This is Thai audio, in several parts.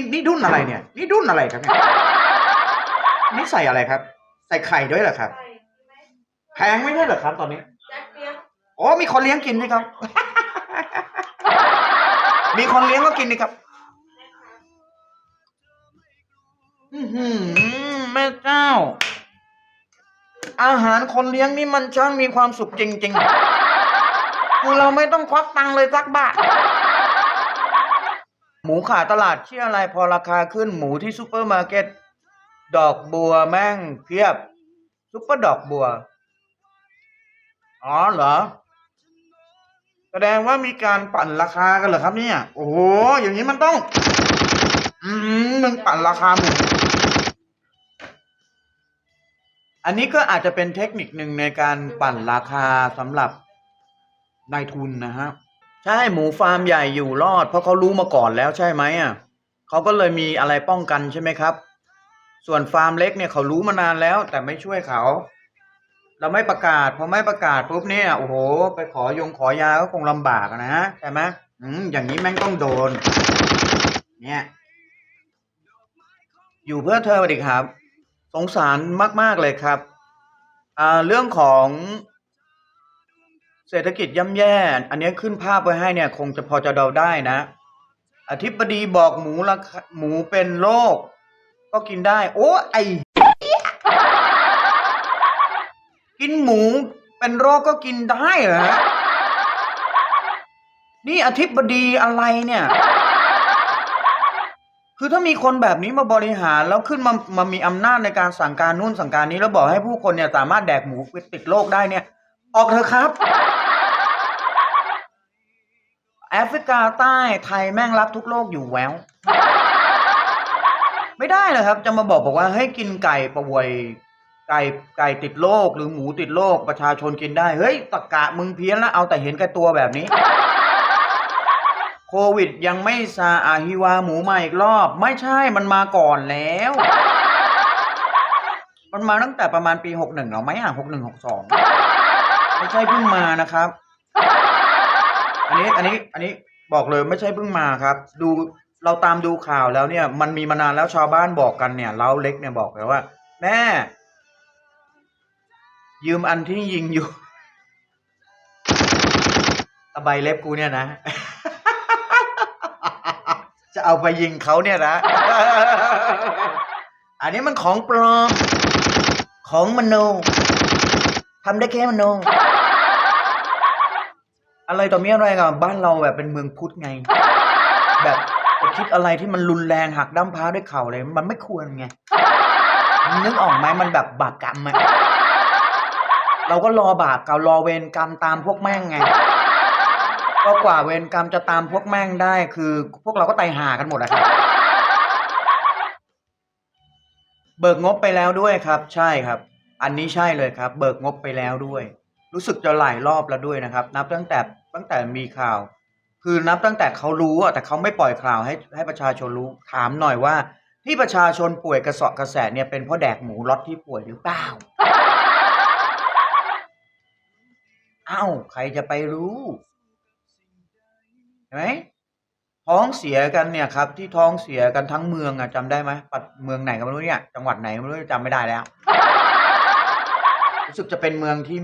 นี่นี่ดุนอะไรเนี่ย นี่ดุนอะไรครับเนี่ยนี่ใส่อะไรครับ ใส่ไข่ด้วยเหรอครับใช่ไหมแพงไม่ใช่เหรอครับ ตอนนี้แจ็คเลี้ยงโอ้มีคนเลี้ยงกินไหมครับ มีคนเลี้ยงก็กินนี่ครับอือหือแม่เจ้า อาหารคนเลี้ยงนี่มันช่างมีความสุขจริงๆคือเราไม่ต้องควักตังค์เลยสักบาทห มูขาตลาดเชื่ออะไรพอราคาขึ้นหมูที่ซูเปอร์มาร์เก็ตดอกบัวแม่งเพียบซุปเปอร์ดอกบัว อ๋อเหรอ แสดงว่ามีการปั่นราคากันเหรอครับเนี่ย โอ้โห อย่างนี้มันต้อง อืมมึงปั่นราคาหมูอันนี้ก็อาจจะเป็นเทคนิคหนึ่งในการปั่นราคาสำหรับนายทุนนะฮะ ใช่หมูฟาร์มใหญ่อยู่รอด เพราะเขารู้มาก่อนแล้วใช่ไหมอะเขาก็เลยมีอะไรป้องกันใช่ไหมครับ ส่วนฟาร์มเล็กเนี่ยเขารู้มานานแล้ว แต่ไม่ช่วยเขา เราไม่ประกาศพอไม่ประกาศปุ๊บเนี่ยโอ้โห ไปขอยงขอยาก็คงลำบากอะนะใช่ไหมอืมอย่างนี้แม่งต้องโดน เนี่ย อยู่เพื่อเธอสวัสดีครับ สงสารมาก ๆ เลยครับอ่าเรื่องของ เศรษฐกิจย่ำแย่ อันนี้ขึ้นภาพไว้ให้เนี่ย คงจะพอจะเดาได้นะ อธิบดีบอกหมูราคาหมูเป็นโรคก็กินได้ โอ้ไอกินหมูเป็นโรคก็กินได้เหรอนี่อธิบดีอะไรเนี่ย คือถ้ามีคนแบบนี้มาบริหารแล้วขึ้นมามามีอำนาจในการสั่งการนู่นสั่งการนี้แล้วบอกให้ผู้คนเนี่ยสามารถแดกหมูติดโรคได้เนี่ย ออกเถอะครับ แอฟริกาใต้ไทยแม่งรับทุกโรคอยู่แววไม่ได้เลยครับ จะมาบอกบอกว่าให้กินไก่ป่วย ไก่ไก่ติดโรคหรือหมูติดโรคประชาชนกินได้ เฮ้ยตะกะมึงเพี้ยนแล้วเอาแต่เห็นแก่ตัวแบบนี้ โควิดยังไม่ซาอาฮิวาหมูมาอีกรอบ ไม่ใช่มันมาก่อนแล้ว มันมาตั้งแต่ประมาณปีหกหนึ่งหรอไหมอะหกหนึ่งหกสองไม่ใช่เพิ่งมานะครับ อันนี้อันนี้อันนี้บอกเลยไม่ใช่เพิ่งมาครับ ดูเราตามดูข่าวแล้วเนี่ย มันมีมานานแล้วชาวบ้านบอกกันเนี่ยเล้าเล็กเนี่ยบอกเลยว่า แม่ ยืมอันที่ยิงอยู่ตะไบเล็บกูเนี่ยนะ จะเอาไปยิงเขาเนี่ยนะอันนี้มันของปลอม ของมโนทำได้แค่มโน อะไรต่อมีอะไรกับบ้านเราแบบเป็นเมืองพุทธไง แบบจะคิดอะไรที่มันรุนแรงหักด้ามพร้าด้วยเข่าเลยมันไม่ควรไงนึกออกไหมมันแบบบาปกรรมอะเราก็รอบาปเก่ารอเวรกรรมตามพวกแม่งไงก็กว่าเวรกรรมจะตามพวกแม่งได้ คือ พวกเราก็ตายห่ากันหมดอะครับเบิกงบไปแล้วด้วยครับ ใช่ครับ อันนี้ใช่เลยครับ เบิกงบไปแล้วด้วย รู้สึกจะหลายรอบแล้วด้วยนะครับ นับตั้งแต่ ตั้งแต่มีข่าว คือนับตั้งแต่เขารู้อะแต่เขาไม่ปล่อยข่าวให้ให้ประชาชนรู้ถามหน่อยว่า ที่ประชาชนป่วยกระเสอบกระแสะเนี่ยเป็นเพราะแดกหมูล็อตที่ป่วยหรือเปล่าเอ้าใครจะไปรู้เห็นไหมท้องเสียกันเนี่ยครับ ที่ท้องเสียกันทั้งเมืองอะจำได้ไหมปัดเมืองไหนก็ไม่รู้เนี่ย จังหวัดไหนก็ไม่รู้จำไม่ได้แล้วรู้สึกจะเป็นเมืองที่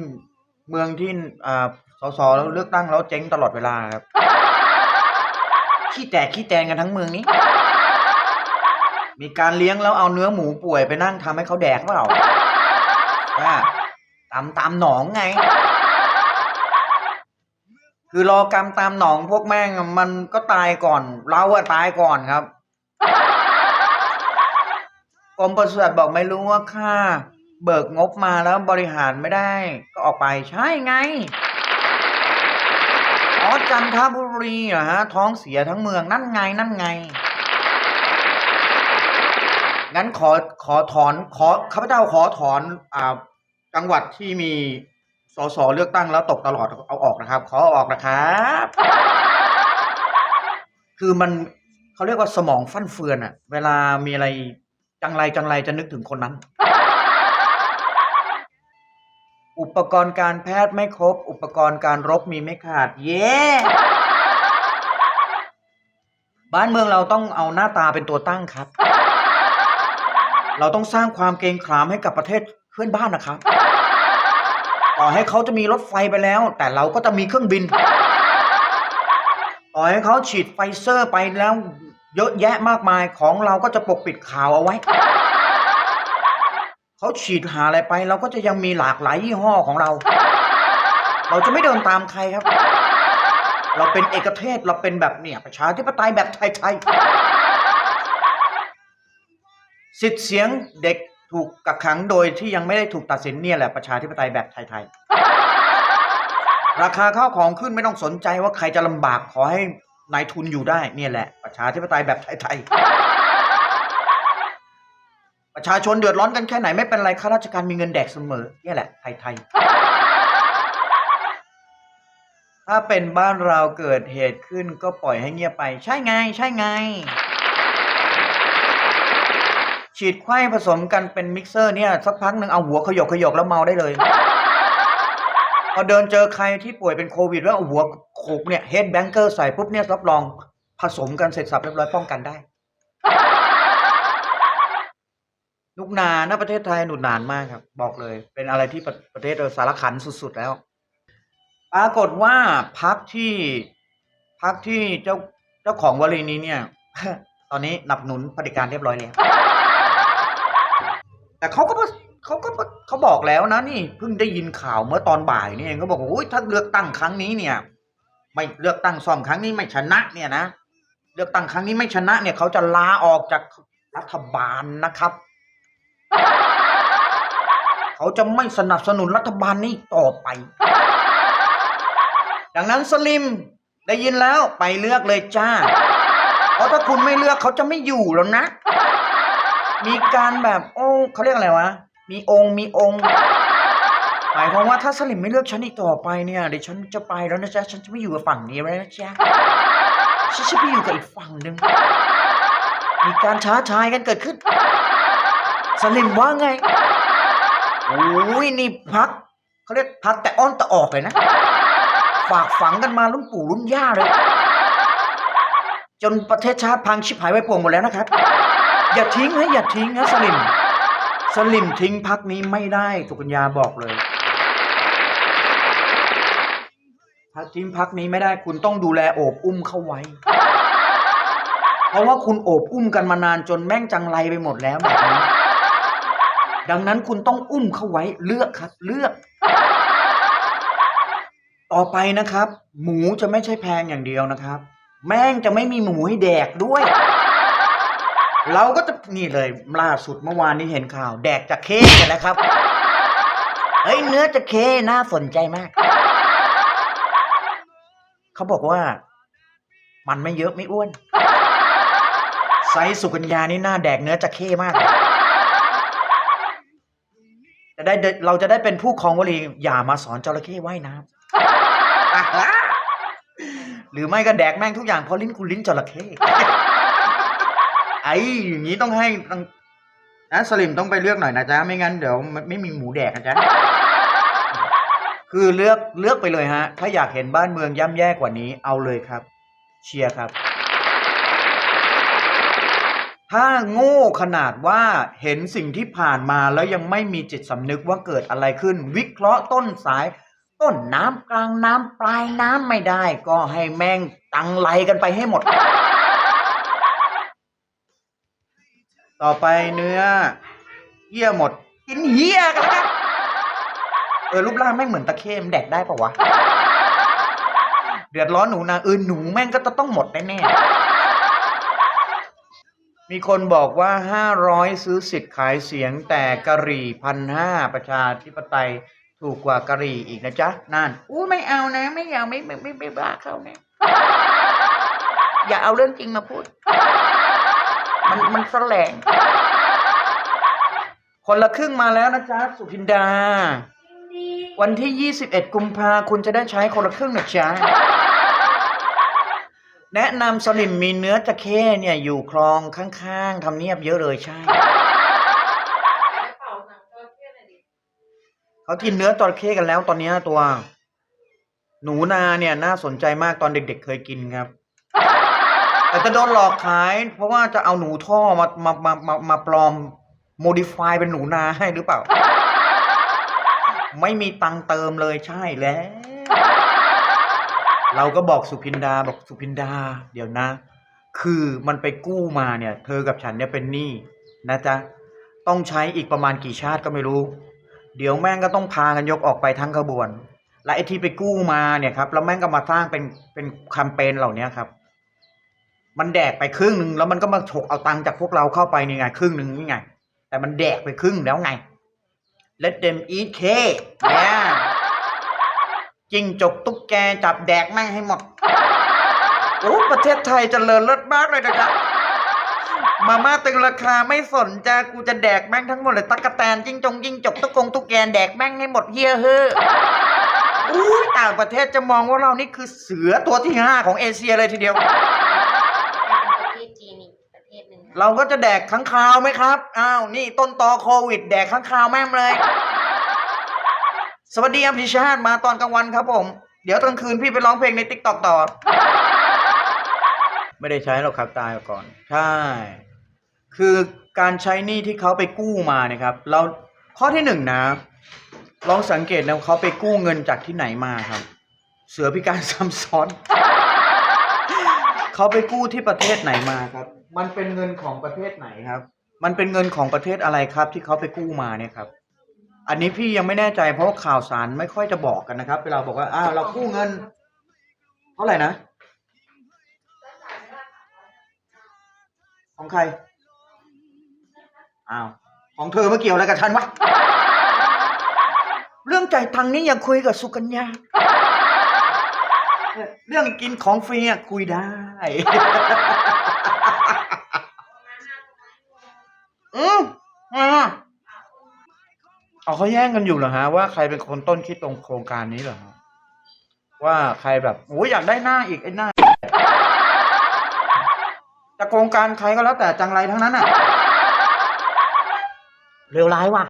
เมืองที่อ่า สสแล้วเลือกตั้งแล้วเจ๊งตลอดเวลาครับ ขี้แตกขี้แตนกันทั้งเมืองนี้ มีการเลี้ยงแล้วเอาเนื้อหมูป่วยไปนั่งทำให้เขาแดกเปล่าอ่าตามตามหนองไง คือรอกรรมตามหนองพวกแม่งอะมันก็ตายก่อน เราอะตายก่อนครับกรมปศุสัตว์บอกไม่รู้ว่าค่า เบิกงบมาแล้วบริหารไม่ได้ ก็ออกไปใช่ไง อ๋อจันทบุรีเหรอฮะท้องเสียทั้งเมืองนั่นไงนั่นไง งั้นขอขอถอนขอข้าพเจ้าขอถอนอ่าจังหวัดที่มีสสเลือกตั้งแล้วตกตลอดเอาออกนะครับ ขออออกนะครับคือมันเขาเรียกว่าสมองฟั่นเฟือนอะเวลามีอะไรจังไรจังไรจะนึกถึงคนนั้น อุปกรณ์การแพทย์ไม่ครบ อุปกรณ์การรบมีไม่ขาด เย้ บ้านเมืองเราต้องเอาหน้าตาเป็นตัวตั้งครับ เราต้องสร้างความเกรงขามให้กับประเทศเพื่อนบ้านนะครับต่อให้เขาจะมีรถไฟไปแล้ว แต่เราก็จะมีเครื่องบิน ต่อให้เขาฉีดไฟเซอร์ไปแล้ว เยอะแยะมากมายของเราก็จะปกปิดข่าวเอาไว้ ฉีดหาอะไรไป เราก็จะยังมีหลากหลายยี่ห้อของเรา เราจะไม่เดินตามใครครับ เราเป็นเอกเทศเราเป็นแบบเนี่ยประชาธิปไตยแบบไทยๆสิทธิเสียงเด็กถูกกักขังโดยที่ยังไม่ได้ถูกตัดสินเนี่ยแหละประชาธิปไตยแบบไทยๆ ราคาข้าวของขึ้นไม่ต้องสนใจว่าใครจะลำบากขอให้นายทุนอยู่ได้เนี่ยแหละประชาธิปไตยแบบไทยๆ ประชาชนเดือดร้อนกันแค่ไหนไม่เป็นไรข้าราชการมีเงินแดกเสมอเนี่ยแหละไทยๆถ้าเป็นบ้านเราเกิดเหตุขึ้นก็ปล่อยให้เงียบไป ใช่ไง ใช่ไง ฉีดไข้ผสมกันเป็นมิกเซอร์เนี่ย สักพักหนึ่งเอาหัวขยกขยกแล้วเมาได้เลย พอเดินเจอใครที่ป่วยเป็นโควิด แล้วเอาหัวโขกเนี่ยเฮดแบงเกอร์ใส่ปุ๊บเนี่ยรับรองผสมกันเสร็จสับเรียบร้อยป้องกันได้ ลูกนานะประเทศไทยหนุนหนานมากครับ บอกเลย เป็นอะไรที่ประประเทศเราสารขันสุดๆแล้ว ปรากฏว่าพักที่พักที่เจ้าเจ้าของวลีนี้เนี่ย ตอนนี้หนับหนุนเผด็จการเรียบร้อยแล้วแต่เขาก็เขาก็เขาบอกแล้วนะนี่เพิ่งได้ยินข่าวเมื่อตอนบ่ายนี่เองเขาบอกว่าโอ้ยถ้าเลือกตั้งครั้งนี้เนี่ย ไม่เลือกตั้งซ่อมครั้งนี้ไม่ชนะ เนี่ยนะเลือกตั้งครั้งนี้ไม่ชนะเนี่ยเขาจะลาออกจากรัฐบาลนะครับ เขาจะไม่สนับสนุนรัฐบาลนี้ต่อไป ดังนั้นสลิมได้ยินแล้วไปเลือกเลยจ้า เพราะถ้าคุณไม่เลือกเขาจะไม่อยู่แล้วนะ มีการแบบโอ้เขาเรียกอะไรวะ มีองค์มีองค์หมายความว่าถ้าสลิมไม่เลือกฉันอีกต่อไปเนี่ยเดี๋ยวฉันจะไปแล้วนะจ๊ะฉันจะไม่อยู่กับฝั่งนี้แล้วนะจ๊ะฉันจะไปอยู่กับอีกฝั่งหนึ่งมีการช้าชายกันเกิดขึ้น สลิมว่าไงโอ้ยนี่พักเขาเรียกพักแต่อ้อนแต่ออกเลยนะ ฝากฝังกันมารุ่นปู่รุ่นย่าเลย จนประเทศชาติพังชิบหายไว้ป่วงหมดแล้วนะครับ อย่าทิ้งนะอย่าทิ้งนะสลิมสลิมทิ้งพักนี้ไม่ได้สุกัญญาบอกเลยถ้าทิ้งพักนี้ไม่ได้คุณต้องดูแลโอบอุ้มเข้าไว้ เพราะว่าคุณโอบอุ้มกันมานานจนแม่งจังไรไปหมดแล้วแบบนี้ ดังนั้นคุณต้องอุ้มเข้าไว้เลือกครับ เลือก ต่อไปนะครับ หมูจะไม่ใช่แพงอย่างเดียวนะครับ แม่งจะไม่มีหมูให้แดกด้วย เราก็จะนี่เลยล่าสุดเมื่อวานนี้เห็นข่าว แดกจะเข้กันแล้วครับเฮ้ยเนื้อจะเข้น่าสนใจมาก เขาบอกว่า มันไม่เยอะไม่อ้วนไซส์สุกัญญานี่น้าแดกเนื้อจะเข้มากจะ ได้เราจะได้เป็นผู้ครองวลีอย่ามาสอนจระเข้ว่ายน้ำหรือไม่ก็แดกแม่งทุกอย่างเพราะลิ้นคุณลิ้นจระเข้ไอ้อย่างนี้ต้องให้ต้องนะสลิมต้องไปเลือกหน่อยนะจ๊ะไม่งั้นเดี๋ยวไม่ไม่มีหมูแดกนะจ๊ะคือเลือกเลือกไปเลยฮะ ถ้าอยากเห็นบ้านเมืองย่ำแย่กว่านี้เอาเลยครับ เชียร์ครับ ถ้าโง่ขนาดว่าเห็นสิ่งที่ผ่านมาแล้วยังไม่มีจิตสำนึกว่าเกิดอะไรขึ้น วิเคราะห์ต้นสาย ต้นน้ำกลางน้ำปลายน้ำไม่ได้ ก็ให้แม่งตังไหลกันไปให้หมด ต่อไปเนื้อเหี้ยหมด กินเหี้ยกันแล้วเออรูปร่างแม่งเหมือนตะเข้มแดกได้ปะวะ เดือดร้อนหนูนาเออหนูแม่งก็จะต้องหมดแน่ๆ มีคนบอกว่าห้าร้อยซื้อสิทธิ์ขายเสียงแต่กะหรี่พันห้าประชาธิปไตยถูกกว่ากะหรี่อีกนะจ๊ะนั่นอู้ไม่เอานะ ไม่เอาไม่ไม่ไม่ไม่บ้าเขานะอย่าเอาเรื่องจริงมาพูด มันมันแสลง คนละครึ่งมาแล้วนะจ๊ะ สุพินดา วันที่ 21 กุมภาคุณจะได้ใช้คนละครึ่งนะจ๊ะ แนะนำสลิมมีเนื้อตะเข้เนี่ยอยู่คลองข้างๆทำเนียบเยอะเลยใช่เขากินเนื้อจระเข้กันแล้วตอนเนี้ยตัว หนูนาเนี่ยน่าสนใจมากตอนเด็กๆเคยกินครับ แต่จะโดนหลอกขาย เพราะว่าจะเอาหนูท่อมามามามามาปลอมโมดิฟายเป็นหนูนาให้หรือเปล่า ไม่มีตังค์เติมเลยใช่แล้ว เราก็บอกสุพินดาบอกสุพินดา เดี๋ยวนะ คือมันไปกู้มาเนี่ย เธอกับฉันเนี่ยเป็นหนี้นะจ๊ะต้องใช้อีกประมาณกี่ชาติก็ไม่รู้ เดี๋ยวแม่งก็ต้องพากันยกออกไปทั้งขบวน และไอที่ไปกู้มาเนี่ยครับแล้วแม่งก็มาสร้างเป็นเป็นแคมเปญเหล่านี้ครับ มันแดกไปครึ่งหนึ่งแล้วมันก็มาฉกเอาตังค์จากพวกเราเข้าไปนี่ไงครึ่งหนึ่งนี่ไง แต่มันแดกไปครึ่งแล้วไง let them eat cake เนี่ย จิงจกตุ๊กแกจับแดกแม่งให้หมดโอ้ประเทศไทยเจริญเลิศมากเลยนะครับ มาม่าตึงราคาไม่สนจะกูจะแดกแม่งทั้งหมดเลยตักกะแตนจิ้งจงจิ้งจกตุ๊กกงตุ๊กแกแดกแม่งให้หมดเฮียเฮ้ออุ้ยต่างประเทศจะมองว่าเรานี่คือเสือตัวที่ห้าของเอเชียเลยทีเดียว ประเทศจีนอีกประเทศหนึ่งเราก็จะแดกข้างคาวไหมครับ อ้าว นี่ต้นตอโควิด แดกข้างคาวแม่งเลย สวัสดีอภิชาติมาตอนกลางวันครับผม เดี๋ยวตอนกลางคืนพี่ไปร้องเพลงในติ๊กต็อกต่อ ไม่ได้ใช้หรอกครับตายก่อน ใช่ คือการใช้หนี้ที่เขาไปกู้มาเนี่ยครับ เราข้อที่หนึ่งนะ ลองสังเกตนะเขาไปกู้เงินจากที่ไหนมาครับ เสือพิการซ้ำซ้อน เขาไปกู้ที่ประเทศไหนมาครับ มันเป็นเงินของประเทศไหนครับ มันเป็นเงินของประเทศอะไรครับ ที่เขาไปกู้มาเนี่ยครับ อันนี้พี่ยังไม่แน่ใจเพราะว่าข่าวสารไม่ค่อยจะบอกกันนะครับ เวลาบอกว่าอ้าวเรากู้เงิน เท่าไหร่นะ ของใคร อ้าว ของเธอมาเกี่ยวอะไรกับฉันวะ เรื่องจ่ายตังค์นี้ยังคุยกับสุกัญญา เรื่องกินของฟรีอะคุยได้ อืมอ่า เอาเขาแย่งกันอยู่เหรอฮะว่าใครเป็นคนต้นคิดตรงโครงการนี้เหรอฮะว่าใครแบบโอ้ยอยากได้หน้าอีกไอ้หน้าจะโครงการใครก็แล้วแต่จังไรทั้งนั้นอะเร็วร้ายว่ะ